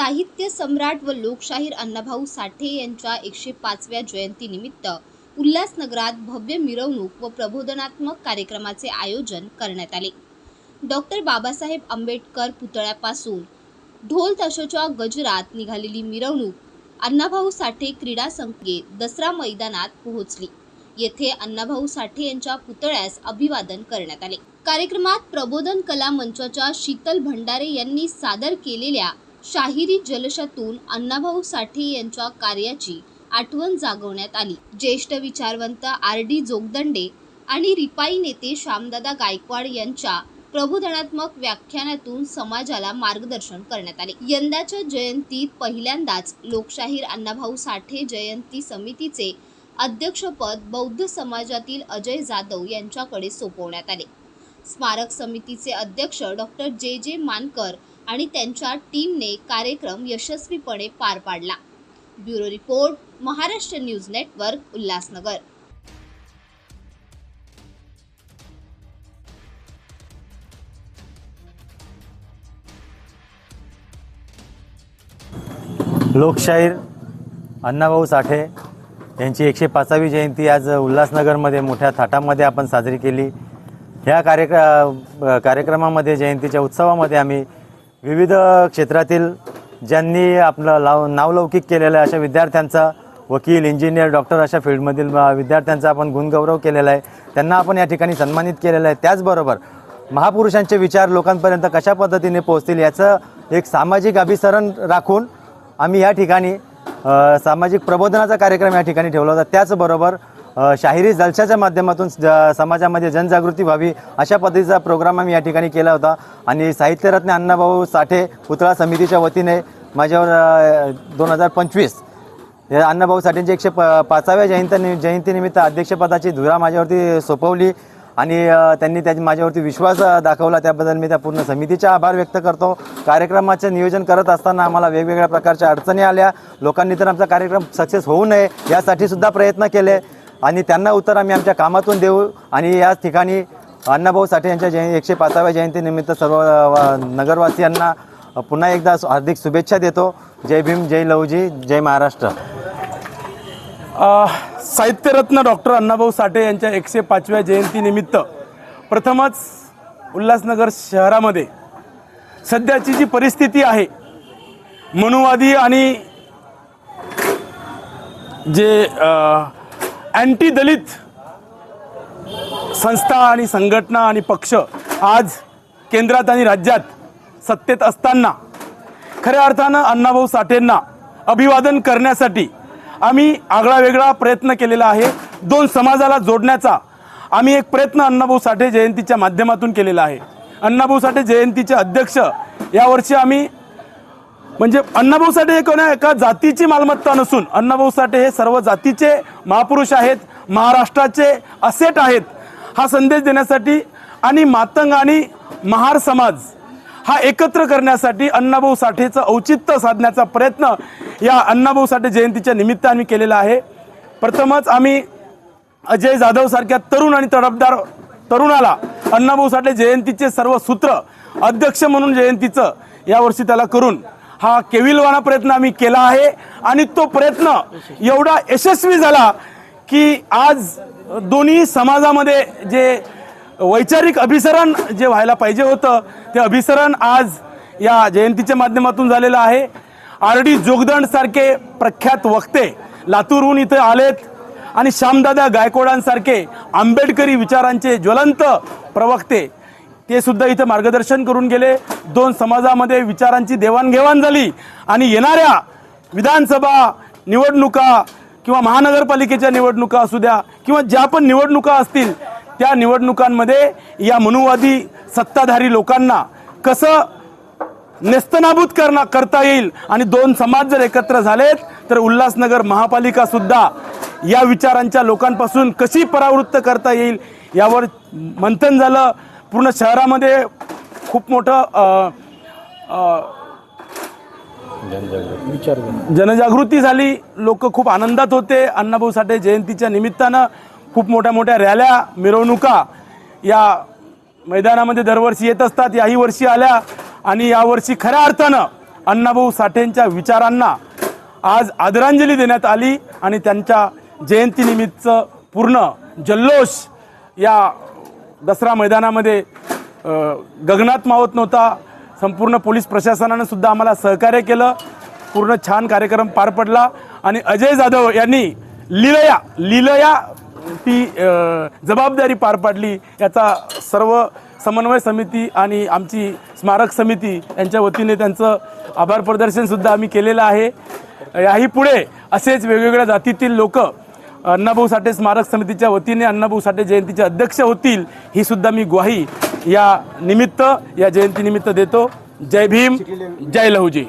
साहित्य सम्राट व लोकशाहीर अण्णाभाऊ साठे यांच्या एकशे पाचव्या जयंतीनिमित्त उल्हासनगरात भव्य मिरवणूक व प्रबोधनात्मक कार्यक्रमाचे आयोजन करण्यात आले. डॉक्टर बाबासाहेब आंबेडकर पुतळ्यापासून ढोल ताशाच्या गजरात निघालेली मिरवणूक अण्णाभाऊ साठे क्रीडा संकेत दसरा मैदानात पोहोचली. येथे अण्णाभाऊ साठे यांच्या पुतळ्यास अभिवादन करण्यात आले. कार्यक्रमात प्रबोधन कला मंचाच्या शीतल भंडारे यांनी सादर केलेल्या शाहिरी जलशातून अण्णाभाऊ साठे यांच्या कार्याची आठवण जागवण्यात आली. ज्येष्ठ विचारवंत आर डी जोगदंडे आणि रिपाई नेते श्यामदादा गायकवाड यांच्या प्रबोधनात्मक व्याख्यानातून समाजाला मार्गदर्शन करण्यात आले. यंदाच्या जयंतीत पहिल्यांदाच लोकशाहीर अण्णाभाऊ साठे जयंती समितीचे अध्यक्षपद बौद्ध समाजातील अजय जाधव यांच्याकडे सोपवण्यात आले. स्मारक समितीचे अध्यक्ष डॉक्टर जे जे मानकर आणि त्यांच्या टीमने कार्यक्रम यशस्वीपणे पार पाडला. Bureau report Maharashtra news network Ulhasnagar. लोकशाहीर अण्णाभाऊ साठे यांची एकशे पाचावी जयंती आज उल्हासनगरमध्ये मोठ्या थाटामध्ये आपण साजरी केली. ह्या कार्यक्र कार्यक्रमामध्ये जयंतीच्या उत्सवामध्ये आम्ही विविध क्षेत्रातील ज्यांनी आपलं लाव नावलौकिक केलेलं आहे अशा विद्यार्थ्यांचा वकील इंजिनियर डॉक्टर अशा फील्डमधील विद्यार्थ्यांचा आपण गुणगौरव केलेला आहे. त्यांना आपण या ठिकाणी सन्मानित केलेलं आहे. त्याचबरोबर महापुरुषांचे विचार लोकांपर्यंत कशा पद्धतीने पोहोचतील याचं एक सामाजिक अभिसरण राखून आम्ही या ठिकाणी सामाजिक प्रबोधनाचा कार्यक्रम या ठिकाणी ठेवला होता. त्याचबरोबर शाहिरी जलशाच्या माध्यमातून ज- समाजामध्ये जनजागृती व्हावी अशा पद्धतीचा प्रोग्राम आम्ही या ठिकाणी केला होता. आणि साहित्यरत्न अण्णाभाऊ साठे पुतळा समितीच्या वतीने माझ्यावर दोन हजार पंचवीस या अण्णाभाऊ साठेंची एकशे प पाचाव्या जयंती जयंतीनिमित्त अध्यक्षपदाची धुरा माझ्यावरती सोपवली. आणि त्यांनी त्या माझ्यावरती विश्वास दाखवला. त्याबद्दल मी त्या पूर्ण समितीचा आभार व्यक्त करतो. कार्यक्रमाचे नियोजन करत असताना आम्हाला वेगवेगळ्या प्रकारच्या अडचणी आल्या. लोकांनी तर आमचा कार्यक्रम सक्सेस होऊ नये यासाठी सुद्धा प्रयत्न केले. आणि त्यांना उत्तर आम्ही आमच्या कामातून देऊ. आणि याच ठिकाणी अण्णाभाऊ साठे यांच्या जय एकशे पाचाव्या जयंतीनिमित्त सर्व नगरवासियांना पुन्हा एकदा हार्दिक शुभेच्छा देतो. जय भीम जय लवजी जय महाराष्ट्र. साहित्यरत्न डॉक्टर अण्णाभाऊ साठे यांच्या एकशे पाचव्या जयंतीनिमित्त प्रथमच उल्हासनगर शहरामध्ये सध्याची जी परिस्थिती आहे मनुवादी आणि जे अँटी दलित संस्था आणि संघटना आणि पक्ष आज केंद्रात आणि राज्यात सत्तेत असताना खऱ्या अर्थानं अण्णाभाऊ साठेंना अभिवादन करण्यासाठी आम्ही आगळा वेगळा प्रयत्न केलेला आहे. दोन समाजाला जोडण्याचा आम्ही एक प्रयत्न अण्णाभाऊ साठे जयंतीच्या माध्यमातून केलेला आहे. अण्णाभाऊ साठे जयंतीचे अध्यक्ष यावर्षी आम्ही म्हणजे अण्णाभाऊ साठे हे कोणा एका जातीची मालमत्ता नसून अण्णाभाऊ साठे हे सर्व जातीचे महापुरुष आहेत महाराष्ट्राचे असेट आहेत. हा संदेश देण्यासाठी आणि मातंग आणि महार समाज हा एकत्र करण्यासाठी अण्णाभाऊ साठेचं औचित्य साधण्याचा प्रयत्न या अण्णाभाऊ साठे जयंतीच्या निमित्त आम्ही केलेला आहे. प्रथमच आम्ही अजय जाधव सारख्या तरुण आणि तडफदार तरुणाला अण्णाभाऊ साठे जयंतीचे सर्व सूत्र अध्यक्ष म्हणून जयंतीचं यावर्षी त्याला करून हा केविलवाना प्रयत्न आम्ही केला आहे. आणि तो प्रयत्न एवढा यशस्वी झाला की आज दोन्ही समाजामध्ये जे वैचारिक अभिसरण जे व्हायला पाहिजे होतं ते अभिसरण आज या जयंतीच्या माध्यमातून झालेलं आहे. आर डी जोगदंड सारखे प्रख्यात वक्ते लातूरहून इथे आलेत आणि श्यामदादा गायकवाडांसारखे आंबेडकरी विचारांचे ज्वलंत प्रवक्ते ते सुद्धा इथं मार्गदर्शन करून गेले. दोन समाजामध्ये विचारांची देवाणघेवाण झाली. आणि येणाऱ्या विधानसभा निवडणुका किंवा महानगरपालिकेच्या निवडणुका असू द्या किंवा ज्या पण निवडणुका असतील त्या निवडणुकांमध्ये या मनुवादी सत्ताधारी लोकांना कसं नेस्तनाबूत करणं करता येईल आणि दोन समाज जर एकत्र झालेत तर उल्हासनगर महापालिका सुद्धा या विचारांच्या लोकांपासून कशी परावृत्त करता येईल यावर मंथन झालं. पूर्ण शहरामध्ये खूप मोठं जनजागृती झाली. लोक खूप आनंदात होते. अण्णाभाऊ साठे जयंतीच्या निमित्तानं खूप मोठ्या मोठ्या रॅल्या मिरवणुका या मैदानामध्ये दरवर्षी येत असतात. याही वर्षी आल्या आणि यावर्षी खऱ्या अर्थानं अण्णाभाऊ साठेंच्या विचारांना आज आदरांजली देण्यात आली आणि त्यांच्या जयंतीनिमित्तचं पूर्ण जल्लोष या दसरा मैदानामध्ये गगनात मावत नव्हता. संपूर्ण पोलीस प्रशासनानं सुद्धा आम्हाला सहकार्य केलं. पूर्ण छान कार्यक्रम पार पडला. आणि अजय जाधव यांनी लिलया लिलया ती जबाबदारी पार पाडली. याचा सर्व समन्वय समिती आणि आमची स्मारक समिती यांच्या वतीने त्यांचं आभार प्रदर्शन सुद्धा आम्ही केलेलं आहे. याही पुढे असेच वेगवेगळ्या जातीतील लोक अण्णाभाऊ साठे स्मारक समितीच्या वतीने अण्णाभाऊ साठे जयंतीचे अध्यक्ष होतील ही सुद्धा मी ग्वाही या निमित्त या जयंतीनिमित्त देतो. जय भीम जय लहुजी.